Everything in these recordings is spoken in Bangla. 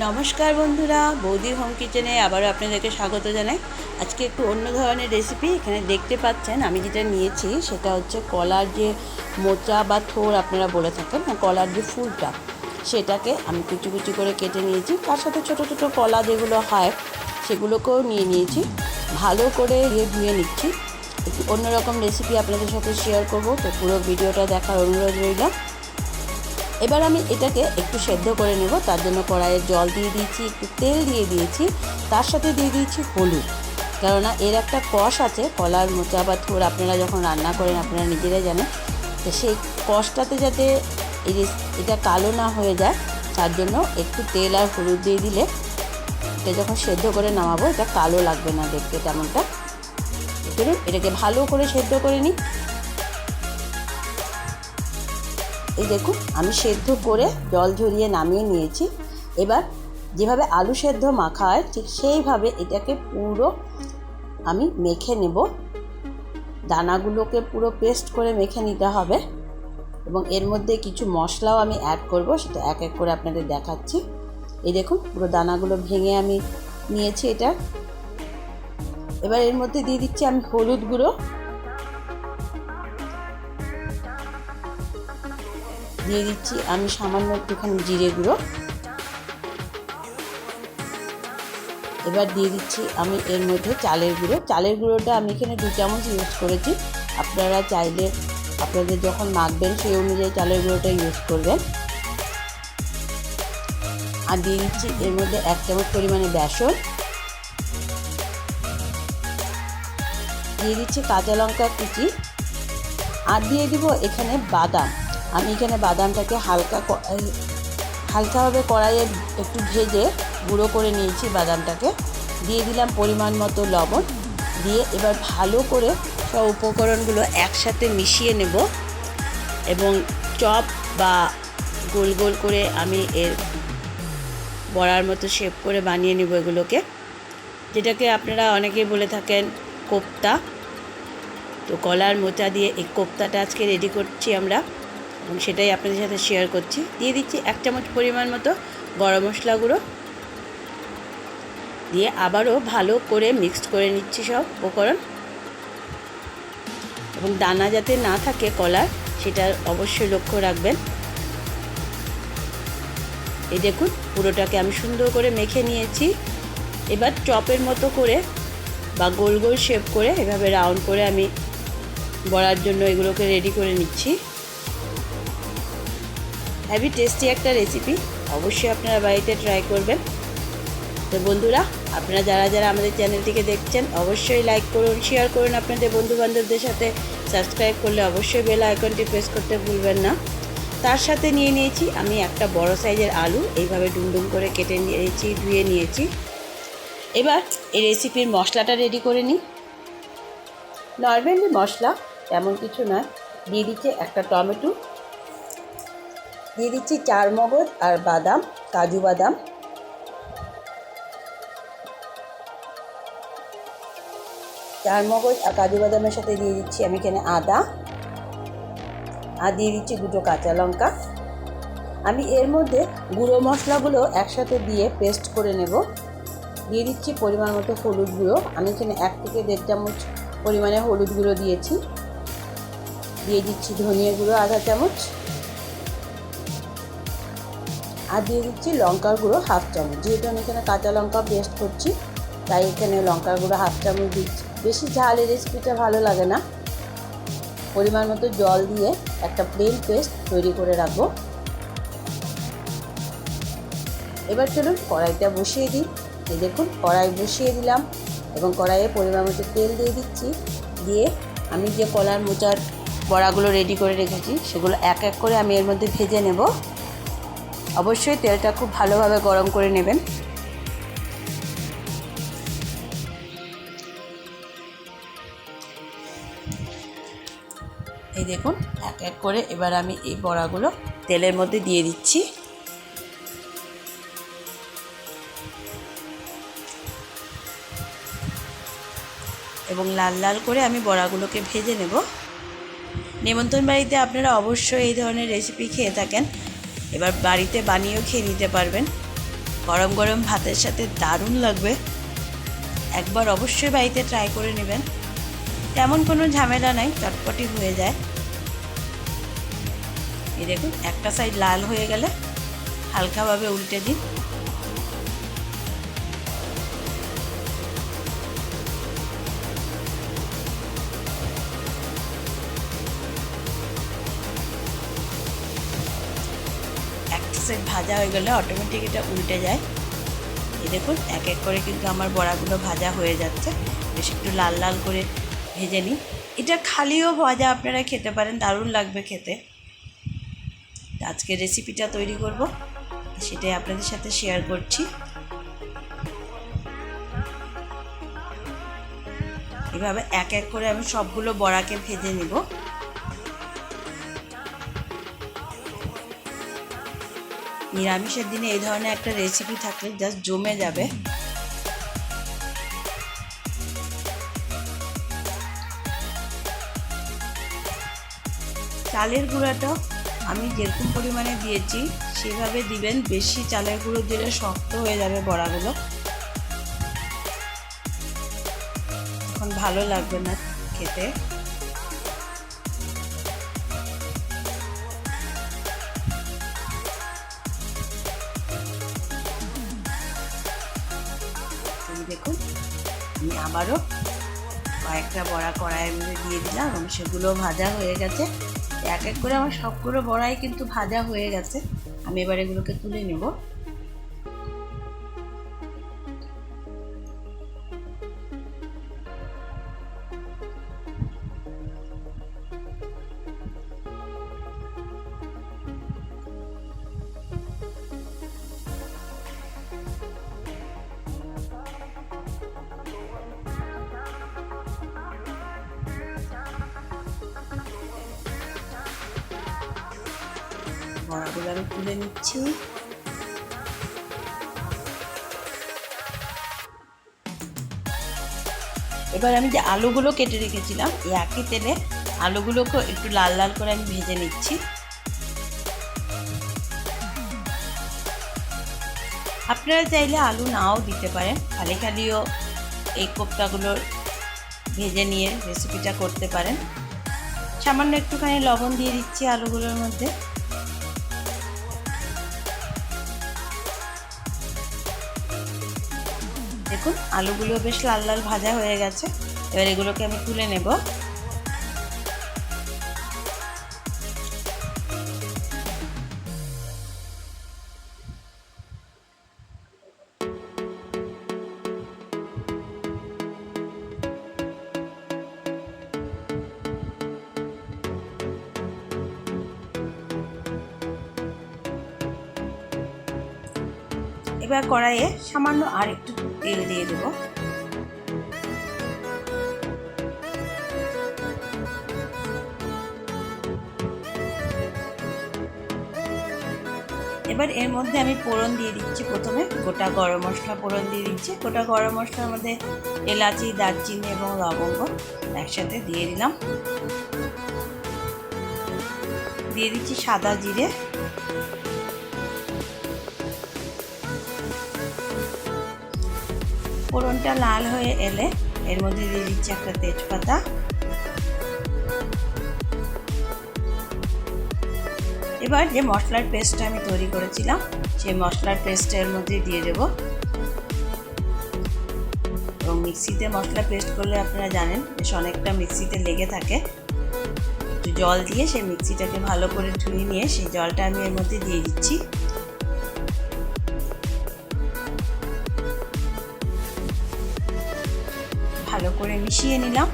নমস্কার বন্ধুরা, বৌদি হোম কিচেনে আবারও আপনাদেরকে স্বাগত জানাই। আজকে একটু অন্য ধরনের রেসিপি এখানে দেখতে পাচ্ছেন। আমি যেটা নিয়েছি সেটা হচ্ছে কলার যে মোচা বা থোর আপনারা বলে থাকেন না কলার যে ফুলটা, সেটাকে আমি কুচি কুচি করে কেটে নিয়েছি। তার সাথে ছোটো ছোটো কলা যেগুলো হয়, সেগুলোকেও নিয়ে নিয়েছি। ভালো করে ইয়ে ধুয়ে নিচ্ছি। একটু অন্যরকম রেসিপি আপনাদের সাথে শেয়ার করব। তো পুরো ভিডিওটা দেখার অনুরোধ রইল। এবার আমি এটাকে একটু সেদ্ধ করে নেব। তার জন্য কড়াইয়ে জল দিয়ে দিয়েছি, একটু তেল দিয়ে দিয়েছি। তার সাথে দিয়ে দিয়েছি হলুদ। কেননা এর একটা কষ আছে, কলার মোচা বা থোর আপনারা যখন রান্না করেন, আপনারা নিজেরাই জানেন। তো সেই কষটাতে যাতে এই যে এটা কালো না হয়ে যায়, তার জন্য একটু তেল আর হলুদ দিয়ে দিলে এটা যখন সেদ্ধ করে নামাবো, এটা কালো লাগবে না দেখতে তেমনটা। এটাকে ভালো করে সেদ্ধ করে নিই। এই দেখুন, আমি সেদ্ধ করে জল ঝরিয়ে নামিয়ে নিয়েছি। এবার যেভাবে আলু সেদ্ধ মাখা হয়, ঠিক সেইভাবে এটাকে পুরো আমি মেখে নেব। দানাগুলোকে পুরো পেস্ট করে মেখে নিতে হবে এবং এর মধ্যে কিছু মশলাও আমি অ্যাড করব, সেটা এক এক করে আপনাদের দেখাচ্ছি। এই দেখুন, পুরো দানাগুলো ভেঙে আমি নিয়েছি এটা। এবার এর মধ্যে দিয়ে দিচ্ছি আমি হলুদ গুঁড়ো। দিয়ে দিচ্ছি। আমি সামান্য একটুখানি জিরে গুঁড়ো। এবার দিয়ে দিচ্ছি আমি এর মধ্যে চালের গুঁড়ো। চালের গুঁড়োটা আমি এখানে দু চামচ ইউজ করেছি। আপনারা চাইলে আপনাদের যখন মাখবেন সেই অনুযায়ী চালের গুঁড়োটা ইউজ করবেন। আর দিয়ে দিচ্ছি এর মধ্যে এক চামচ পরিমাণে বেসন। দিয়ে দিচ্ছি কাঁচা লঙ্কা কুচি। আর দিয়ে দিব এখানে বাদাম। আমি এখানে বাদামটাকে হালকা হালকাভাবে কড়াইয়ে একটু ভেজে গুঁড়ো করে নিয়েছি বাদামটাকে। দিয়ে দিলাম পরিমাণ মতো লবণ। দিয়ে এবার ভালো করে সব উপকরণগুলো একসাথে মিশিয়ে নেব এবং চপ বা গোল গোল করে আমি এর বড়ার মতো শেপ করে বানিয়ে নেব এগুলোকে। যেটাকে আপনারা অনেকেই বলে থাকেন কোপ্তা। তো কলার মোচা দিয়ে এই কোপ্তাটা আজকে রেডি করছি আমরা। এবং সেটাই আপনাদের সাথে শেয়ার করছি। দিয়ে দিচ্ছি এক চামচ পরিমাণ মতো গরম মশলা গুঁড়ো। দিয়ে আবারও ভালো করে মিক্সড করে নিচ্ছি সব উপকরণ। এবং দানা যাতে না থাকে কলার, সেটা অবশ্যই লক্ষ্য রাখবেন। এই দেখুন, পুরোটাকে আমি সুন্দর করে মেখে নিয়েছি। এবার চপের মতো করে বা গোল গোল শেপ করে এভাবে রাউন্ড করে আমি বড়ার জন্য এগুলোকে রেডি করে নিচ্ছি। হ্যাভি টেস্টি একটা রেসিপি অবশ্যই আপনারা বাড়িতে ট্রাই করবেন। তো বন্ধুরা, আপনারা যারা যারা আমাদের চ্যানেলটিকে দেখছেন, অবশ্যই লাইক করুন শেয়ার করুন আপনাদের বন্ধুবান্ধবদের সাথে। সাবস্ক্রাইব করলে অবশ্যই বেল আইকনটি প্রেস করতে ভুলবেন না। তার সাথে নিয়ে নিয়েছি আমি একটা বড় সাইজের আলু। এইভাবে ডুমডুম করে কেটে নিয়েছি, ধুয়ে নিয়েছি। এবার এই রেসিপির মশলাটা রেডি করে নিই। নর্মালি মশলা তেমন কিছু নয়। দিয়ে দিচ্ছে একটা টমেটো। দিয়ে দিচ্ছি চার মগজ আর বাদাম, কাজু বাদাম। চার মগজ আর কাজু বাদামের সাথে দিয়ে দিচ্ছি আমি এখানে আদা। আর দিয়ে দিচ্ছি দুটো কাঁচা লঙ্কা। আমি এর মধ্যে গুঁড়ো মশলাগুলো একসাথে দিয়ে পেস্ট করে নেব। দিয়ে দিচ্ছি পরিমাণ মতো হলুদ গুঁড়ো। আমি এখানে এক থেকে দেড় চামচ পরিমাণে হলুদ গুঁড়ো দিয়েছি। দিয়ে দিচ্ছি ধনিয়া গুঁড়ো আধা চামচ। আর দিয়ে দিচ্ছি লঙ্কার গুঁড়ো হাফ চামচ। যেহেতু আমি এখানে কাঁচা লঙ্কা পেস্ট করছি, তাই এখানে লঙ্কার গুঁড়ো হাফ চামচ দিচ্ছি। বেশি ঝালের রেসিপিটা ভালো লাগে না। পরিমাণ মতো জল দিয়ে একটা প্লেন পেস্ট তৈরি করে রাখব। এবার চলুন কড়াইটা বসিয়ে দিই। এই দেখুন, কড়াই বসিয়ে দিলাম এবং কড়াইয়ে পরিমাণ মতো তেল দিয়ে দিচ্ছি। দিয়ে আমি যে কলার মোচার বড়াগুলো রেডি করে রেখেছি, সেগুলো এক এক করে আমি এর মধ্যে ভেজে নেব। অবশ্যই তেলটা খুব ভালোভাবে গরম করে নেবেন। এই দেখুন, এক এক করে এবার আমি এই বড়াগুলো তেলের মধ্যে দিয়ে দিচ্ছি। এবং লাল লাল করে আমি বড়াগুলোকে ভেজে নেব। নেমন্তন্ন বাড়িতে আপনারা অবশ্যই এই ধরনের রেসিপি খেয়ে থাকেন। এবার বাড়িতে বানিয়েও খেয়ে নিতে পারবেন। গরম গরম ভাতের সাথে দারুণ লাগবে। একবার অবশ্যই বাড়িতে ট্রাই করে নেবেন। তেমন কোনো ঝামেলা নাই, চটপটি হয়ে যায়। এই দেখুন, একটা সাইড লাল হয়ে গেলে হালকাভাবে উল্টে দিন। সাইড ভাজা হয়ে গেলে অটোমেটিক এটা উল্টে যায়। এই দেখুন, এক এক করে কিন্তু আমার বড়াগুলো ভাজা হয়ে যাচ্ছে। বেশ একটু লাল লাল করে ভেজে নিই। এটা খালিও ভাজা আপনারা খেতে পারেন, দারুণ লাগবে খেতে। আজকে রেসিপিটা তৈরি করব। সেটাই আপনাদের সাথে শেয়ার করছি। এভাবে এক এক করে আমি সবগুলো বড়াকে ভেজে নিব। নিরামিষের দিনে এই ধরনের একটা রেসিপি থাকলে জাস্ট জমে যাবে। চালের গুঁড়াটা আমি যেরকম পরিমাণে দিয়েছি, সেভাবে দিবেন। বেশি চালের গুঁড়ো দিলে শক্ত হয়ে যাবে বড়াগুলো। এখন ভালো লাগবে না খেতে। দেখুন, আমি আবারও কয়েকটা বড়া কড়াই মধ্যে দিয়ে দিলাম এবং সেগুলো ভাজা হয়ে গেছে। এক এক করে আমার সবগুলো বড়াই কিন্তু ভাজা হয়ে গেছে। আমি এবার এগুলোকে তুলে নেব। বড়াগুলো আমি তুলে নিচ্ছি। এবার আমি যে আলুগুলো কেটে রেখেছিলাম, এই একই তেলে আলুগুলোকে একটু লাল লাল করে আমি ভেজে নিচ্ছি। আপনারা চাইলে আলু নাও দিতে পারেন, খালি খালিও এই কোপ্তাগুলোর ভেজে নিয়ে রেসিপিটা করতে পারেন। সামান্য একটুখানি লবণ দিয়ে দিচ্ছি আলুগুলোর মধ্যে। দেখুন আলুগুলো বেশ লাল লাল ভাজা হয়ে গেছে। এবার এগুলোকে আমি তুলে নেব। এবার কড়াইয়ে সামান্য আর একটু তেল দিয়ে দেবো। এবার এর মধ্যে আমি ফোড়ন দিয়ে দিচ্ছি প্রথমে, গোটা গরম মশলা ফোড়ন দিয়ে দিচ্ছি। গোটা গরম মশলার মধ্যে এলাচি, দারচিনি এবং লবঙ্গ একসাথে দিয়ে দিলাম। দিয়ে দিচ্ছি সাদা জিরে। ফোড়নটা লাল হয়ে এলে এর মধ্যে দিয়ে দিচ্ছি একটা তেজপাতা। এবার যে মশলার পেস্টটা আমি তৈরি করেছিলাম, সেই মশলার পেস্টের মধ্যে দিয়ে দেব। এবং মিক্সিতে মশলা পেস্ট করলে আপনারা জানেন বেশ অনেকটা মিক্সিতে লেগে থাকে। জল দিয়ে সেই মিক্সিটাকে ভালো করে ধুয়ে নিয়ে সেই জলটা আমি এর মধ্যে দিয়ে দিচ্ছি। করে মিশিয়ে নিলাম।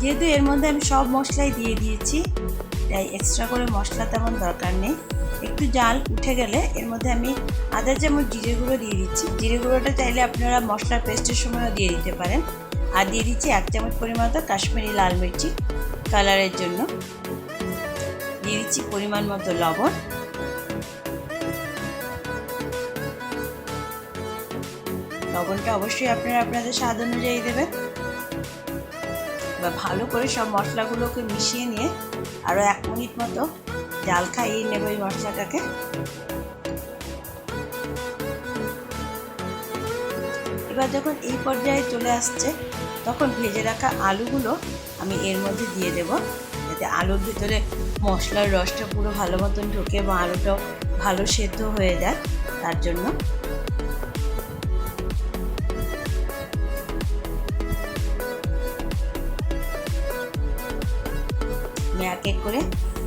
যেহেতু এর মধ্যে আমি সব মশলাই দিয়ে দিয়েছি, তাই এক্সট্রা করে মশলা তেমন দরকার নেই। একটু জাল উঠে গেলে এর মধ্যে আমি আদা চামচ জিরে গুঁড়ো দিয়ে দিচ্ছি। জিরে গুঁড়োটা চাইলে আপনারা মশলার পেস্টের সময়ও দিয়ে দিতে পারেন। আর দিয়ে দিচ্ছি এক চামচ পরিমাণ কাশ্মীরি লাল মির্চি কালারের জন্য। দিয়ে দিচ্ছি পরিমাণ মতো লবণ। লবণটা অবশ্যই আপনারা আপনাদের স্বাদ অনুযায়ী দেবেন। এবার ভালো করে সব মশলাগুলোকে মিশিয়ে নিয়ে আরও এক মিনিট মতো জাল খাইয়ে নেব এই মশলাটাকে। এবার যখন এই পর্যায়ে চলে আসছে, তখন ভেজে রাখা আলুগুলো আমি এর মধ্যে দিয়ে দেব। যাতে আলুর ভিতরে মশলার রসটা পুরো ভালো মতন ঢুকে এবং আলুটাও ভালো সেদ্ধ হয়ে যায় তার জন্য। এক এক করে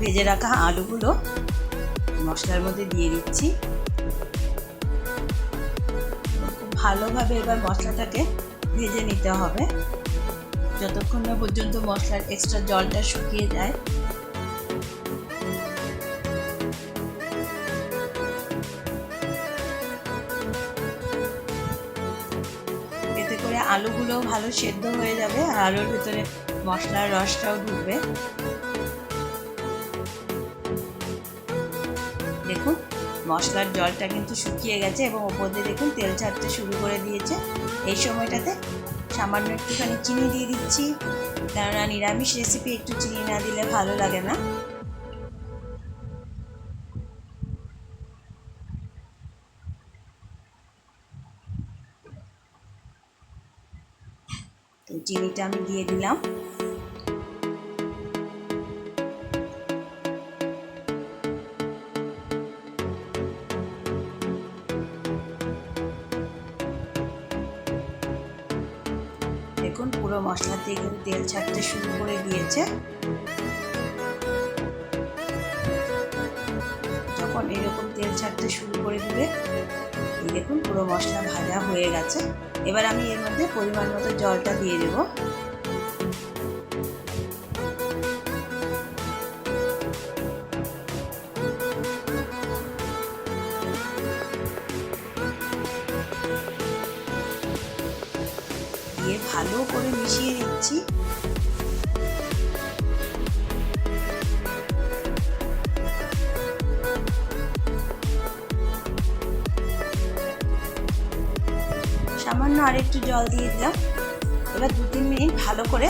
ভেজে রাখা আলুগুলো মশলার মধ্যে দিয়ে দিচ্ছি। ভালোভাবে এবার মশলাটাকে ভেজে নিতে হবে। যতক্ষণ না পর্যন্ত মশলার এক্সট্রা জলটা শুকিয়ে যায় আলুগুলো ভালো সেদ্ধ হয়ে যাবে আর আলুর ভিতরে মশলার রসটাও ঢুকবে। দেখুন, মশলার জলটা কিন্তু শুকিয়ে গেছে এবং ওপর দিয়ে দেখুন তেল ছাড়তে শুরু করে দিয়েছে। এই সময়টাতে সামান্য একটুখানি চিনি দিয়ে দিচ্ছি। কেননা নিরামিষ রেসিপি একটু চিনি না দিলে ভালো লাগে না। চিনিটা আমি দিয়ে দিলাম। দেখুন, পুরো মশলা দিয়ে কিন্তু তেল ছাড়তে শুরু করে দিয়েছে। যখন এরকম তেল ছাড়তে শুরু করে এই দেখুন পুরো মশলা ভাজা হয়ে গেছে। এবার আমি এর মধ্যে পরিমাণ মতো জলটা দিয়ে দেব। দিয়ে ভালো করে মিশিয়ে নিচ্ছি। সামান্য আরেকটু জল দিয়ে দিলাম। এবার দু তিন মিনিট ভালো করে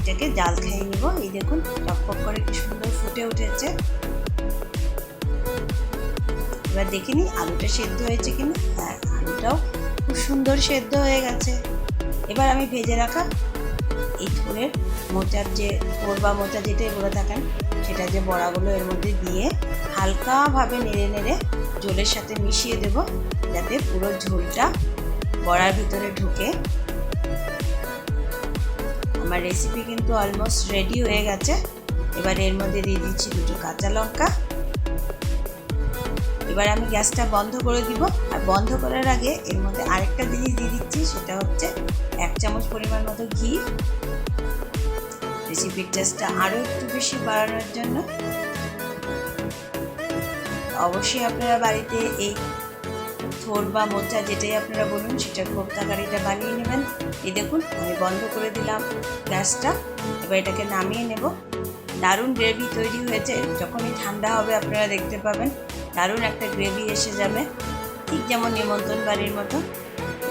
এটাকে জাল খাইয়ে নিব। এই দেখুন টকপক করে কি সুন্দর ফুটে উঠেছে। এবার দেখে নিই আলুটা সেদ্ধ হয়েছে কিনা। হ্যাঁ আলুটাও খুব সুন্দর সেদ্ধ হয়ে গেছে। এবার আমি ভেজে রাখা এই থোড়ের মোচার যে থোর বা মোচা যেটাই বলে থাকেন, সেটা যে বড়াগুলো এর মধ্যে দিয়ে হালকাভাবে নেড়ে নেড়ে জলের সাথে মিশিয়ে দেব, যাতে পুরো ঝোলটা বড়ার ভিতরে ঢুকে আমার রেসিপি কিন্তু অলমোস্ট রেডি হয়ে গেছে। এবার এর মধ্যে দিয়ে দিচ্ছি দুটো কাঁচা লঙ্কা। এবার আমি গ্যাসটা বন্ধ করে দিব। আর বন্ধ করার আগে এর মধ্যে আরেকটা জিনিস দিয়ে দিচ্ছি, সেটা হচ্ছে এক চামচ পরিমাণ মতো ঘি। রেসিপির টেস্টটা আরও একটু বেশি বাড়ানোর জন্য। অবশ্যই আপনারা বাড়িতে এই থোর বা মোচা যেটাই আপনারা বলুন, সেটা কোপ্তা কারিটা বানিয়ে নেবেন। এই দেখুন, আমি বন্ধ করে দিলাম গ্যাসটা। এবার এটাকে নামিয়ে নেব। দারুণ গ্রেভি তৈরি হয়েছে। যখনই ঠান্ডা হবে আপনারা দেখতে পাবেন, দারুণ একটা গ্রেভি এসে যাবে। ঠিক যেমন নিমন্ত্রণ বাড়ির মতো।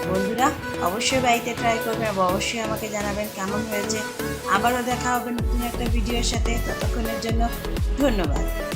বন্ধুরা, অবশ্যই বাড়িতে ট্রাই করবেন এবং অবশ্যই আমাকে জানাবেন কেমন হয়েছে। আবারও দেখা হবে নতুন একটা ভিডিওর সাথে। ততক্ষণের জন্য ধন্যবাদ।